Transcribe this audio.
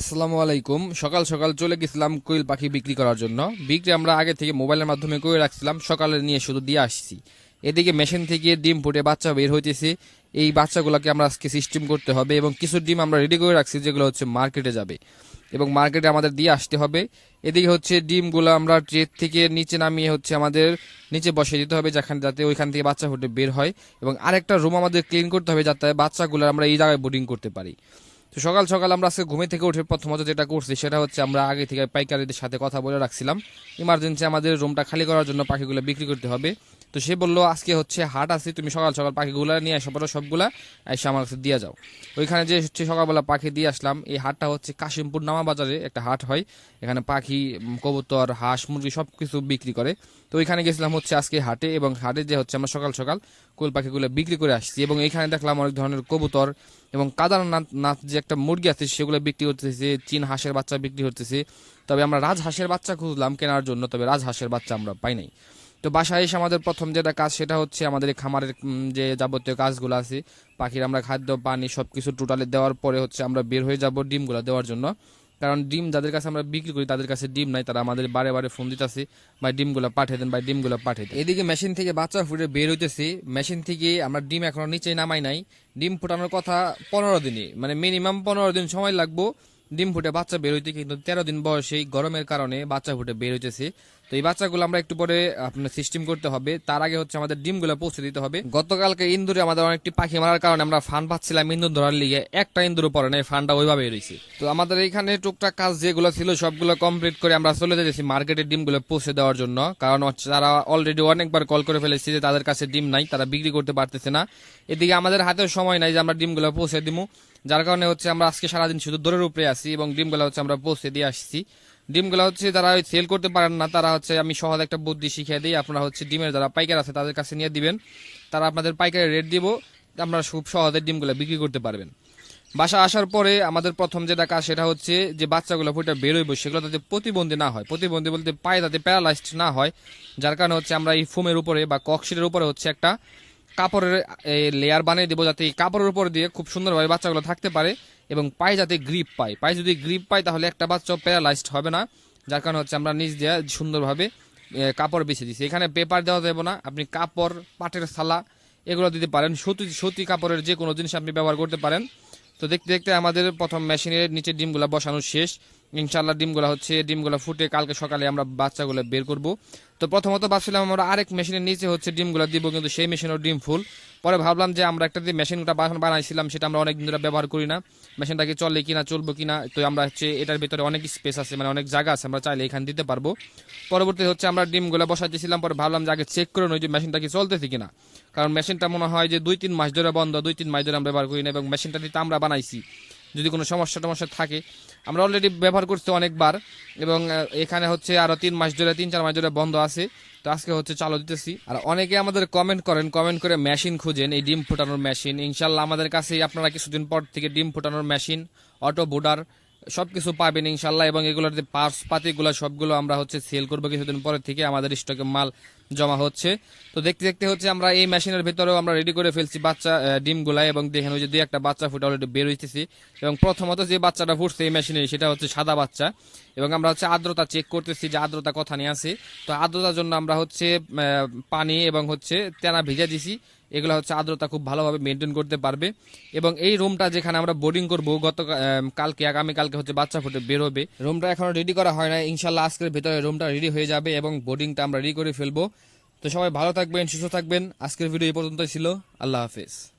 আসসালামু আলাইকুম। সকাল সকাল চলে গেছিলাম কোয়েল পাখি বিক্রি করার জন্য। বিক্রি আমরা আগে থেকে মোবাইলের মাধ্যমে করে রাখছিলাম, সকালে নিয়ে শুধু দিয়ে আসছি। এদিকে মেশিন থেকে ডিম ফুটে বাচ্চা বের হইতেছে। এই বাচ্চাগুলোকে আমরা আজকে সিস্টেম করতে হবে এবং কিছু ডিম আমরা রেডি করে রাখছি, যেগুলো হচ্ছে মার্কেটে যাবে এবং মার্কেটে আমাদের দিয়ে আসতে হবে। এদিকে হচ্ছে ডিমগুলো আমরা ট্রের থেকে নিচে নামিয়ে হচ্ছে আমাদের নিচে বসিয়ে দিতে হবে, যেখানে যাতে ওইখান থেকে বাচ্চা ফুটে বের হয়। এবং আরেকটা রুম আমাদের ক্লিন করতে হবে, যাতে বাচ্চাগুলো আমরা এই জায়গায় বোর্ডিং করতে পারি। তো সকাল সকাল আমরা আজকে ঘুমে থেকে উঠে প্রথমত যেটা করছি, সেটা হচ্ছে আমরা আগে থেকে পাইকারিদের সাথে কথা বলে রাখছিলাম। ইমার্জেন্সি আমাদের রুমটা খালি করার জন্য পাখিগুলো বিক্রি করতে হবে। তো সে বলল, আজকে হচ্ছে হাট আছে, তুমি সকাল সকাল পাখিগুলো নিয়ে আসো পরে সবগুলা, এসে আমার কাছে দিয়ে যাও। ওইখানে যে হচ্ছে সকালবেলা পাখি দিয়ে আসলাম, এই হাটটা হচ্ছে কাশিমপুর নামা বাজারে একটা হাট হয়। এখানে পাখি, কবুতর, হাঁস, মুরগি সব কিছু বিক্রি করে। তো ওইখানে গেছিলাম হচ্ছে আজকে হাটে এবং হাটে যে হচ্ছে আমরা সকাল সকাল কোয়েল পাখিগুলো বিক্রি করে আসছি এবং এখানে দেখলাম অনেক ধরনের কবুতর এবং কাদারনাথ, নাথ যে একটা মুরগি আছে, সেগুলো বিক্রি করতেছে চীন হাঁসের বাচ্চা বিক্রি করতেছে তবে আমরা রাজ হাঁসের বাচ্চা খুঁজলাম কেনার জন্য, তবে রাজ হাঁসের বাচ্চা আমরা পাই নাই। তো বাসায় এসে আমাদের প্রথম যেটা কাজ সেটা হচ্ছে আমাদের খামারের যে যাবতীয় কাজগুলো আছে, পাখির আমরা খাদ্য, পানি সব কিছু টোটালি দেওয়ার পরে হচ্ছে আমরা বের হয়ে যাব ডিমগুলো দেওয়ার জন্য। কারণ ডিম যাদের কাছে আমরা বিক্রি করি, তাদের কাছে ডিম নাই, তারা আমাদের বারে বারে ফোন দিতেছে বা ডিমগুলো পাঠিয়ে দেন বা ডিমগুলো পাঠিয়ে দেন। এদিকে মেশিন থেকে বাচ্চা ফুটে বের হইতেছে মেশিন থেকে আমরা ডিম এখনও নিচে নামাই নাই। ডিম ফোটানোর কথা পনেরো দিনে মানে মিনিমাম পনেরো দিন সময় লাগবো। ডিম ফুটে বাচ্চা বের হইতে কিন্তু তেরো দিন বয়সে গরমের কারণে বাচ্চা ফুটে বের হইতেছে। তো এই বাচ্চাগুলো আমরা একটু পরে আপনার সিস্টেম করতে হবে। তার আগে হচ্ছে আমাদের ডিমগুলো পৌঁছে দিতে হবে। গতকালকে ইন্দুরে আমাদের অনেকটি পাখি মারার কারণে আমরা ফান পাচ্ছিলাম ইন্দুর ধরার লিগে। একটা ইন্দুর পরে না ফানটা ওইভাবে রয়েছে তো আমাদের এখানে টুকটাক কাজ যেগুলো ছিল, সবগুলো কমপ্লিট করে আমরা চলে যেতেছি মার্কেটে ডিমগুলো পৌঁছে দেওয়ার জন্য। কারণ হচ্ছে তারা অলরেডি অনেকবার কল করে ফেলেছে যে তাদের কাছে ডিম নাই, তারা বিক্রি করতে পারতেছে না। এদিকে আমাদের হাতেও সময় নাই যে আমরা ডিমগুলো পৌঁছে দিব যার কারণে হচ্ছে আমরা আজকে সারাদিন শুধু দৌড়ের উপরে আছি এবং ডিমগুলো হচ্ছে আমরা পৌঁছে দিয়ে আসছি। ডিমগুলো হচ্ছে যারা সেল করতে পারেন না, তারা হচ্ছে আমি সহজ একটা বুদ্ধি শিখিয়ে দিই, আপনারা হচ্ছে ডিমের যারা পাইকার আছে তাদের কাছে নিয়ে দিবেন। তারা আপনাদের পাইকারি রেট দিব আপনারা খুব সহজে ডিমগুলো বিক্রি করতে পারবেন। বাসা আসার পরে আমাদের প্রথম যেটা কাজ সেটা হচ্ছে যে বাচ্চাগুলো ফুটে বেরোইব, সেগুলো যাতে প্রতিবন্ধী না হয়। প্রতিবন্ধী বলতে পায়ে যাতে প্যারালাইজড না হয়, যার কারণে হচ্ছে আমরা এই ফোমের উপরে বা ককশিটের উপরে হচ্ছে একটা কাপড়ের লেয়ার বানিয়ে দেবো যাতে কাপড়ের উপর দিয়ে খুব সুন্দরভাবে বাচ্চাগুলো থাকতে পারে এবং পায়ে যাতে গ্রিপ পায়। পায়ে যদি গ্রিপ পায় তাহলে একটা বাচ্চাও প্যারালাইজড হবে না, যার কারণে হচ্ছে আমরা নিচ দিয়ে সুন্দরভাবে কাপড় বেছে দিচ্ছি এখানে পেপার দেওয়া যাবে না, আপনি কাপড়, পাটের থালা এগুলো দিতে পারেন। সতী সতী কাপড়ের যে কোনো জিনিস আপনি ব্যবহার করতে পারেন। তো দেখতে দেখতে আমাদের প্রথম মেশিনের নিচে ডিমগুলা বসানো শেষ। ইনশাল্লাহ ডিমগুলা হচ্ছে, ডিমগুলো ফুটে কালকে সকালে আমরা বাচ্চাগুলো বের করব। তো প্রথমত ভাবছিলাম আমরা আরেক মেশিনের নিচে হচ্ছে ডিমগুলা দিব, কিন্তু সেই মেশিনের ডিম ফুল। পরে ভাবলাম যে আমরা একটা যে মেশিনটা বানাইছিলাম, সেটা আমরা অনেক দিন ধরে ব্যবহার করি না। মেশিনটা কি চলে কিনা, চলবো কিনা, তো আমরা হচ্ছে এটার ভিতরে অনেক স্পেস আছে মানে অনেক জায়গা আছে, আমরা চাইলে এখানে দিতে পারব। পরবর্তী হচ্ছে আমরা ডিমগুলো বসাইতেছিলাম, পরে ভাবলাম যে আগে চেক করে নই যে মেশিনটা কি চলতেছে কিনা। কারণ মেশিনটা মনে হয় যে দুই তিন মাস ধরে বন্ধ, দুই তিন মাস ধরে আমরা ব্যবহার করি না, এবং মেশিনটা দিতে আমরা বানাইছি। যদি কোনো সমস্যা টমস্যা থাকে, আমরা অলরেডি ব্যবহার করছি অনেকবার, এবং এখানে হচ্ছে আরও তিন মাস ধরে, তিন চার মাস ধরে বন্ধ আছে। তো আজকে হচ্ছে চালু দিতেছি। আর অনেকে আমাদের কমেন্ট করেন কমেন্ট করে মেশিন খুঁজেন, এই ডিম ফুটানোর মেশিন ইনশাল্লাহ আমাদের কাছে আপনারা কিছুদিন পর থেকে ডিম ফুটানোর মেশিন অটো বোর্ডার সবকিছু পাবেন ইনশাল্লাহ এবং এগুলোর যে পার্স পাতিগুলো সবগুলো আমরা হচ্ছে সেল করব কিছুদিন পরে থেকে আমাদের স্টকে মাল জমা হচ্ছে। তো দেখতে দেখতে হচ্ছে আমরা এই মেশিনের ভিতরেও আমরা রেডি করে ফেলছি বাচ্চা ডিমগুলা, এবং দেখেন ওই যে দুই একটা বাচ্চা ফুটে অলরেডি বের হইতেছি। এবং প্রথমত যে বাচ্চাটা ফুটছে এই মেশিনে সেটা হচ্ছে সাদা বাচ্চা। এবং আমরা হচ্ছে আর্দ্রতা চেক করতেছি যে আর্দ্রতা কথা নিয়ে আছে। তো আর্দ্রতার জন্য আমরা হচ্ছে পানি এবং হচ্ছে তেনা ভিজে দিছি। এগুলো হচ্ছে আর্দ্রতা খুব ভালোভাবে মেনটেন করতে পারবে। এবং এই রুমটা যেখানে আমরা বোর্ডিং করব, গত কালকে আগামীকালকে হচ্ছে বাচ্চা ফুটে বেরোবে। রুমটা এখনও রেডি করা হয় না ইনশাল্লাহ আজকের ভেতরে রুমটা রেডি হয়ে যাবে এবং বোর্ডিংটা আমরা রেডি করে ফেলব। তো সবাই ভালো থাকবেন, সুস্থ থাকবেন। আজকের ভিডিও এই পর্যন্তই ছিল। আল্লাহ হাফেজ।